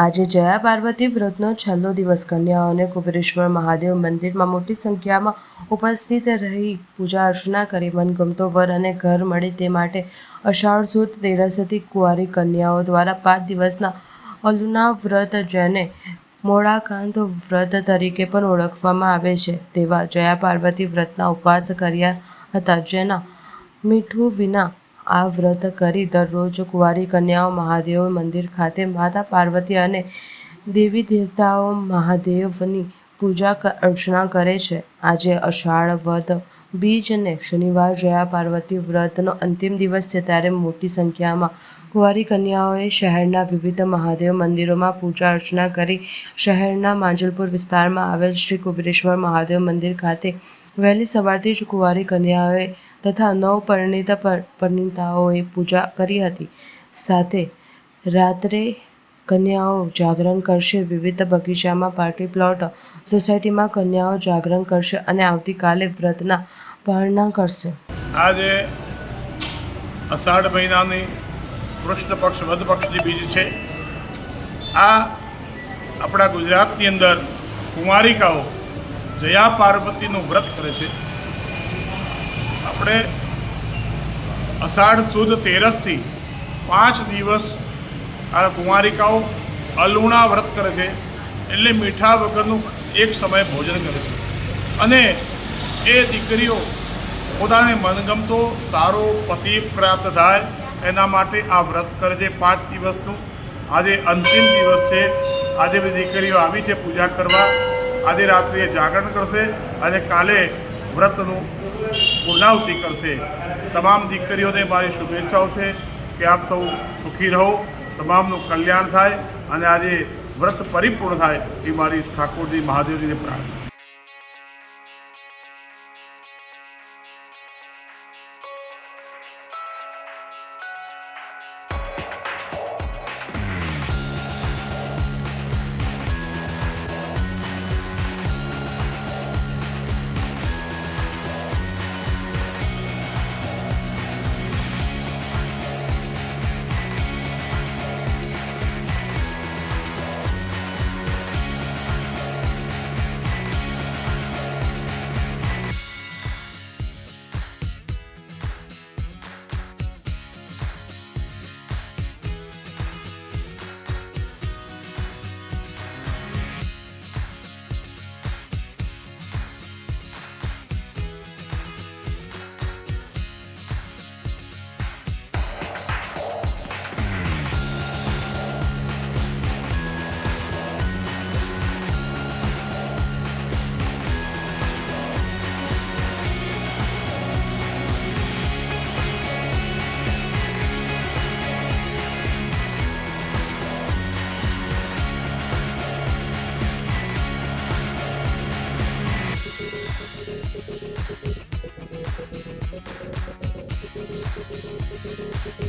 આજે જયા પાર્વતી વ્રતનો છેલ્લો દિવસ કન્યાઓને કુબેરેશ્વર મહાદેવ મંદિરમાં મોટી સંખ્યામાં ઉપસ્થિત રહી પૂજા અર્ચના કરી, મનગમતો વર અને ઘર મળે તે માટે અષાઢ સુદ તેરસથી કુંવારી કન્યાઓ દ્વારા પાંચ દિવસના અલુના વ્રત જેને મોડાકાંત વ્રત તરીકે પણ ઓળખવામાં આવે છે. તેવા જયા પાર્વતી વ્રતના ઉપવાસ કર્યા હતા, જેના મીઠું વિના આ વ્રત કરી દરરોજ કુંવારી કન્યાઓ મહાદેવ મંદિર ખાતે માતા પાર્વતી અને દેવી દેવતાઓ મહાદેવની પૂજા અર્ચના કરે છે. આજે અષાઢ વદ બીજ અને શનિવાર જયા પાર્વતી વ્રતનો અંતિમ દિવસ છે ત્યારે મોટી સંખ્યામાં કુંવારી કન્યાઓએ શહેરના વિવિધ મહાદેવ મંદિરોમાં પૂજા અર્ચના કરી શહેરના માંજલપુર વિસ્તારમાં આવેલ શ્રી કુબેરેશ્વર મહાદેવ મંદિર ખાતે વહેલી સવારથી જ કુંવારી કન્યાઓએ તથા નવ પરિણીત પર- પરિણીતાઓએ પૂજા કરી હતી. સાથે રાત્રે કન્યાઓ જાગરણ કરશે. વિવિધ બગીચામાં પાર્ટી પ્લોટ સોસાયટીમાં કન્યાઓ જાગરણ કરશે અને આવતીકાલે વ્રતના પારણા કરશે. આજે અષાઢ મહિનાની કૃષ્ણ પક્ષ વધ પક્ષની બીજ છે. આ આપણા ગુજરાતની અંદર કુમારિકાઓ જયા પાર્વતીનું વ્રત કરે છે. આપણે અષાઢ સુદ તેરસથી પાંચ દિવસ આ કુંવારિકાઓ અલુણા વ્રત કરે છે એટલે મીઠા વગરનું એક સમય ભોજન કરે છે. અને એ દીકરીઓ પોતાને મનગમતો સારો પતિ પ્રાપ્ત થાય એના માટે આ વ્રત કરે છે. પાંચ દિવસનું. આજે અંતિમ દિવસ છે. આજે બધી દીકરીઓ આવી છે પૂજા કરવા. આજે રાત્રે જાગરણ કરશે અને કાલે વ્રતનું પૂર્ણાહુતિ કરશે. તમામ દીકરીઓને મારી શુભેચ્છાઓ છે કે આપ સૌ સુખી રહો. તમામનું કલ્યાણ થાય અને આજે વ્રત પરિપૂર્ણ થાય એ મારી ઠાકોરજી મહાદેવજીને પ્રાર્થના. Música